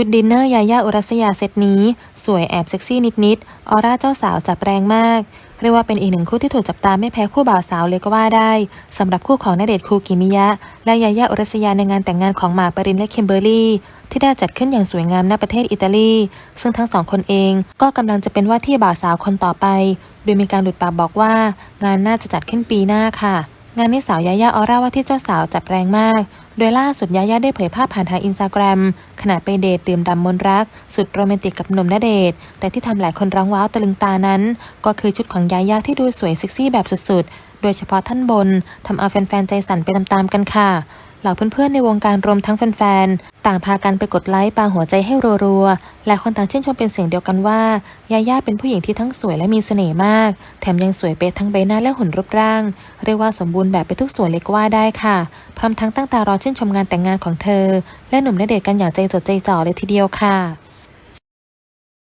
ชุดดินเนอร์ยายาอุรัสยาเซตนี้ สวยแอบเซ็กซี่นิดๆ ออร่าเจ้าสาวจับแรงมาก เรียกว่าเป็นอีกหนึ่งคู่ที่ถูกจับตาไม่แพ้คู่บ่าวสาวเลยก็ว่าได้สำหรับคู่ของณเดชคูกิมิยะ และยายาอุรัสยาในงานแต่งงานของหมากปรินและคิมเบอร์รี่ที่ได้จัดขึ้นอย่างสวยงามณประเทศอิตาลี ซึ่งทั้งสองคนเองก็กำลังจะเป็นว่าที่บ่าวสาวคนต่อไป โดยมีการหลุดปากบอกว่า งานน่าจะจัดขึ้นปีหน้าค่ะ งานนี้สาวยายาออร่าว่าที่เจ้าสาวจับแรงมาก โดยล่าสุดยายาได้เผยภาพผ่านทางอินสตาแกรมขณะไปเดทดื่มดำมนรัก สุดโรแมนติกกับหนุ่มณเดชน์แต่ที่ทำหลายคนร้องว้าวตะลึงตานั้น ก็คือชุดของยายาที่ดูสวยเซ็กซี่แบบสุดๆ โดยเฉพาะท่านบนทำเอาแฟนๆใจสั่นไปตามๆกันค่ะ เหล่าเพื่อนๆในวงการรวมทั้งแฟนๆ ต่างพากันไปกดไลค์ปาหัวใจให้รัวๆและคนต่างชื่นชมเป็นเสียงเดียวกันว่ายาย่าเป็นผู้หญิงที่ทั้งสวยและมีเสน่ห์มาก แถมยังสวยเป๊ะทั้งใบหน้าและหุ่นรูปร่าง เรียกว่าสมบูรณ์แบบไปทุกส่วนเลยก็ว่าได้ค่ะ พร้อมทั้งตั้งตารอชื่นชมงานแต่งงานของเธอ และหนุ่มณเดชกันอย่างใจจดใจจ่อเลยทีเดียวค่ะ